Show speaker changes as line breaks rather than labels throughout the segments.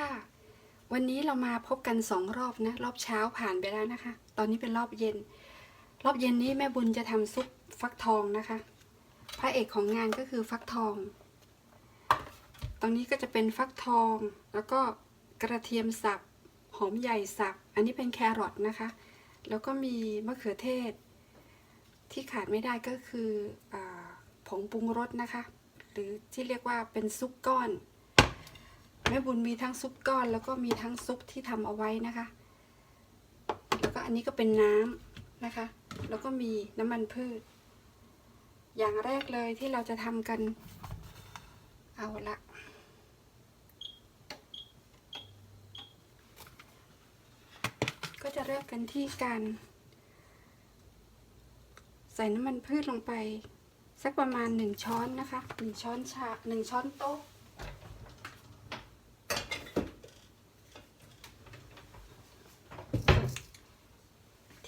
วัสดีค่ะ วันนี้เรามาพบกันสองรอบนะ รอบเช้าผ่านไปแล้วนะคะ ตอนนี้เป็นรอบเย็น รอบเย็นนี้แม่บุญจะทำซุปฟักทองนะคะ พระเอกของงานก็คือฟักทองตรงนี้ก็จะเป็นฟักทอง แล้วก็กระเทียมสับ หอมใหญ่สับ อันนี้เป็นแครอทนะคะ แล้วก็มีมะเขือเทศ ที่ขาดไม่ได้ก็คืออผงปรุงรสนะคะ หรือที่เรียกว่าเป็นซุปก้อน แม่บุญมีทั้งซุปก้อนแล้วก็มีทั้งซุปที่ทำเอาไว้นะคะ แล้วก็อันนี้ก็เป็นน้ำนะคะ แล้วก็มีน้ำมันพืช อย่างแรกเลยที่เราจะทำกัน เอาละก็จะเริ่มกันที่การ ใส่น้ำมันพืชลงไป สักประมาณหนึ่งช้อนนะคะหนึ่งช้อนชาหนึ่งช้อนโต๊ะ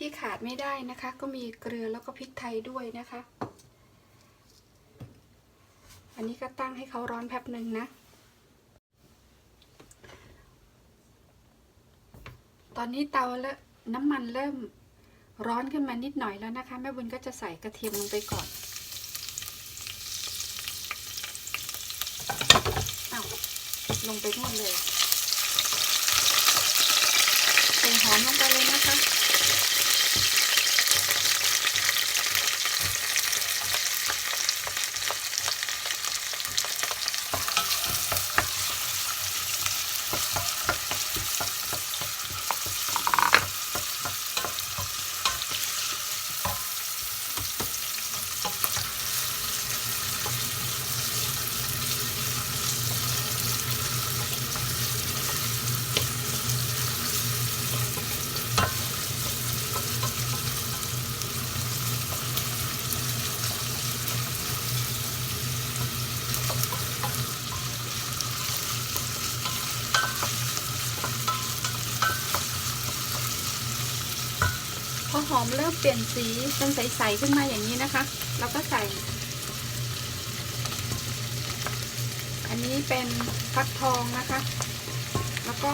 ที่ ขาดไม่ได้นะคะ ก็มีเกลือแล้วก็พริกไทยด้วยนะคะ อันนี้ก็ตั้งให้เขาร้อนแป๊บหนึ่งนะ ตอนนี้เตาและน้ำมันเริ่มร้อนขึ้นมานิดหน่อยแล้วนะคะ แม่บุญก็จะใส่กระเทียมลงไปก่อนอาลงไปหมดเลยใส่หอมลงไปเลย Thank you. หอมเริ่มเปลี่ยนสีเป็นใสๆขึ้นมาอย่างนี้นะคะ เราก็ใส่ อันนี้เป็นฟักทองนะคะ แล้วก็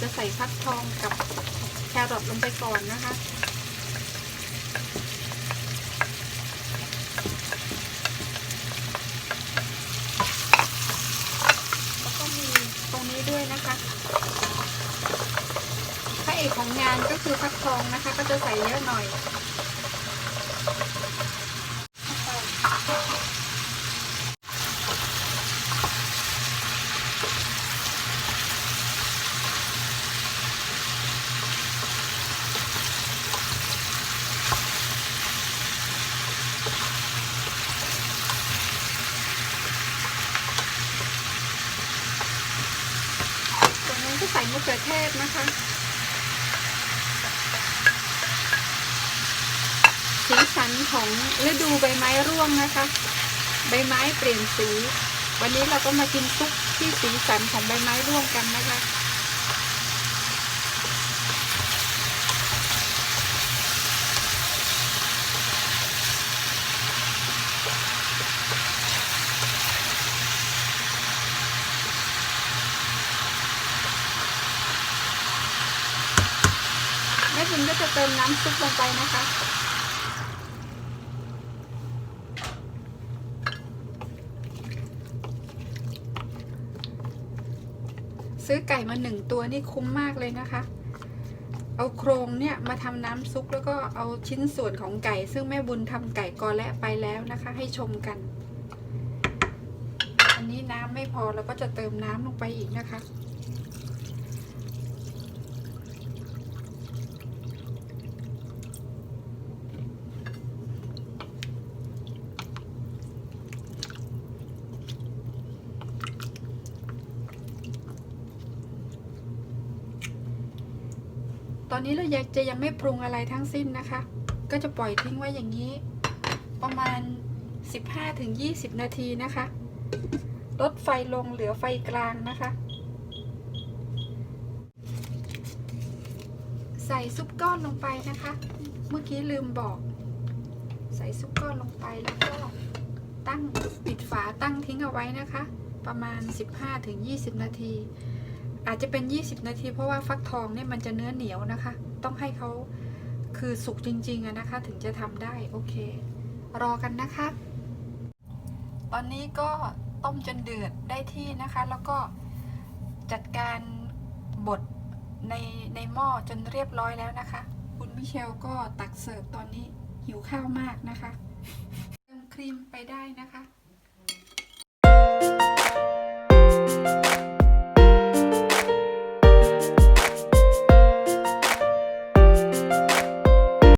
จะใส่ฟักทองกับแครอทลงไปก่อนนะคะ แล้วก็มีตรงนี้ด้วยนะคะ พระ เอกของงานก็คือฟักทองนะคะ ก็จะใส่เยอะหน่อยตรงนี้นก็ใส่มะเขือเทศนะคะันของฤดูใบไม้ร่วงนะคะ ใบไม้เปลี่ยนสี วันนี้เราก็มากินซุปที่สีสันของใบไม้ร่วงกันนะคะแม่บุญก็จะเติมน้ำซุปลงไปนะคะ ซื้อไก่มาหนึ่งตัวนี่คุ้มมากเลยนะคะ เอาโครงเนี่ยมาทำน้ำซุปแล้วก็เอาชิ้นส่วนของไก่ ซึ่งแม่บุญทำไก่กอและไปแล้วนะคะ ให้ชมกัน อันนี้น้ำไม่พอเราก็จะเติมน้ำลงไปอีกนะคะ ตอนนี้เราอยากจะยังไม่ปรุงอะไรทั้งสิ้นนะคะ ก็จะปล่อยทิ้งไว้อย่างนี้ ประมาณ 15-20 นาทีนะคะ ลดไฟลงเหลือไฟกลางนะคะ ใส่ซุปก้อนลงไปนะคะ เมื่อกี้ลืมบอก ใส่ซุปก้อนลงไปแล้วก็ตั้งปิดฝาตั้งทิ้งเอาไว้นะคะ ประมาณ 15-20 นาที อาจจะเป็น 20 นาที เพราะว่าฟักทองเนี่ยมันจะเนื้อเหนียวนะคะ ต้องให้เขาคือสุกจริงๆนะคะ ถึงจะทำได้โอเค รอกันนะคะ ตอนนี้ก็ต้มจนเดือดได้ที่นะคะ แล้วก็จัดการบดในในหม้อจนเรียบร้อยแล้วนะคะ คุณมิเชลก็ตักเสิร์ฟตอนนี้หิวข้าวมากนะคะเติมครีมไปได้นะคะ